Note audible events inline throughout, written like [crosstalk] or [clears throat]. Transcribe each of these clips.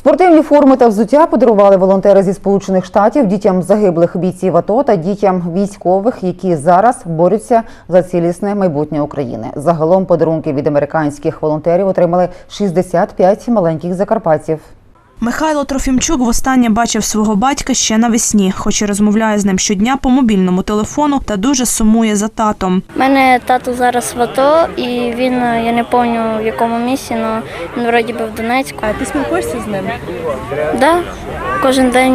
Спортивні форми та взуття подарували волонтери зі Сполучених Штатів дітям загиблих бійців АТО та дітям військових, які зараз борються за цілісне майбутнє України. Загалом подарунки від американських волонтерів отримали 65 маленьких закарпатців. Михайло Трофімчук востаннє бачив свого батька ще навесні, хоч і розмовляє з ним щодня по мобільному телефону та дуже сумує за татом. У мене тато зараз в АТО, і він, е, я не пам'ятаю в якому місці, але він вроді би в Донецьку. А ти спілкуєшся з ним? Да, кожен день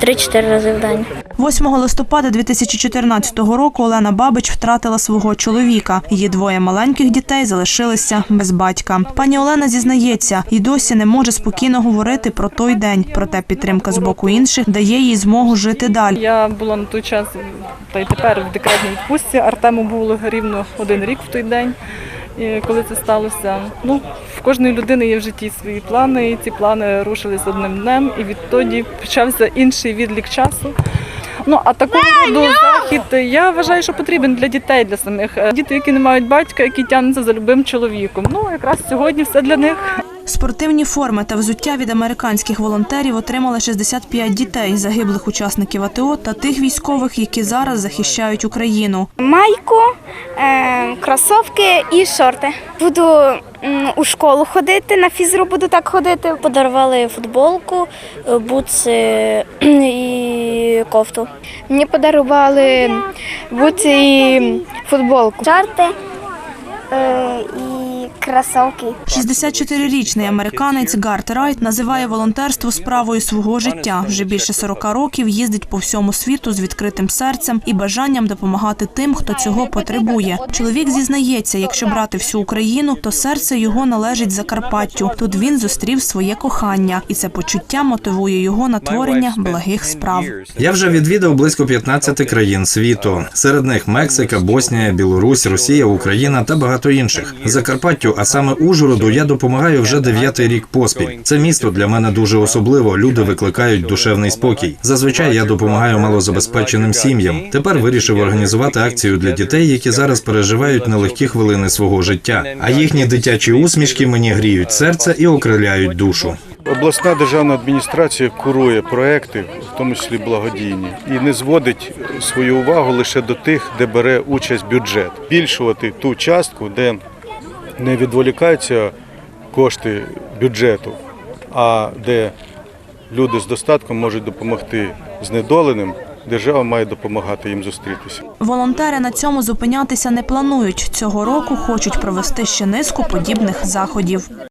3-4 рази в день. 8 листопада 2014 року Олена Бабич втратила свого чоловіка. Її двоє маленьких дітей залишилися без батька. Пані Олена зізнається, і досі не може спокійно говорити про той день. Проте підтримка з боку інших дає їй змогу жити далі. Я була на той час, та й тепер в декретній відпустці. Артему було рівно один рік в той день, коли це сталося. Ну, в кожної людини є в житті свої плани, і ці плани рушились одним днем, і відтоді почався інший відлік часу. Ну а такого роду захід я вважаю, що потрібен для дітей, для самих діти, які не мають батька, які тягнуться за любим чоловіком. Ну якраз сьогодні все для них. Спортивні форми та взуття від американських волонтерів отримали 65 дітей, загиблих учасників АТО та тих військових, які зараз захищають Україну. майку, е, кросовки і шорти. Буду у школу ходити, на фізру буду так ходити. Подарували футболку, е, бутси [clears throat] і кофту. Мені подарували буці і футболку. Шорти кросовки. 64-річний американець Гарт Райт називає волонтерство справою свого життя. Вже більше 40 років їздить по всьому світу з відкритим серцем і бажанням допомагати тим, хто цього потребує. Чоловік зізнається, якщо брати всю Україну, то серце його належить Закарпаттю. Тут він зустрів своє кохання, і це почуття мотивує його на творення благих справ. Я вже відвідав близько 15 країн світу. Серед них Мексика, Боснія, Білорусь, Росія, Україна та багато інших. Закарпаттю, а саме Ужгороду, я допомагаю вже дев'ятий рік поспіль. Це місто для мене дуже особливо. Люди викликають душевний спокій. Зазвичай я допомагаю малозабезпеченим сім'ям. Тепер вирішив організувати акцію для дітей, які зараз переживають нелегкі хвилини свого життя. А їхні дитячі усмішки мені гріють серце і окриляють душу. Обласна державна адміністрація курує проекти, в тому числі благодійні, і не зводить свою увагу лише до тих, де бере участь бюджет. Збільшувати ту частку, де не відволікаються кошти бюджету, а де люди з достатком можуть допомогти знедоленим. Держава має допомагати їм зустрітися. Волонтери на цьому зупинятися не планують. Цього року хочуть провести ще низку подібних заходів.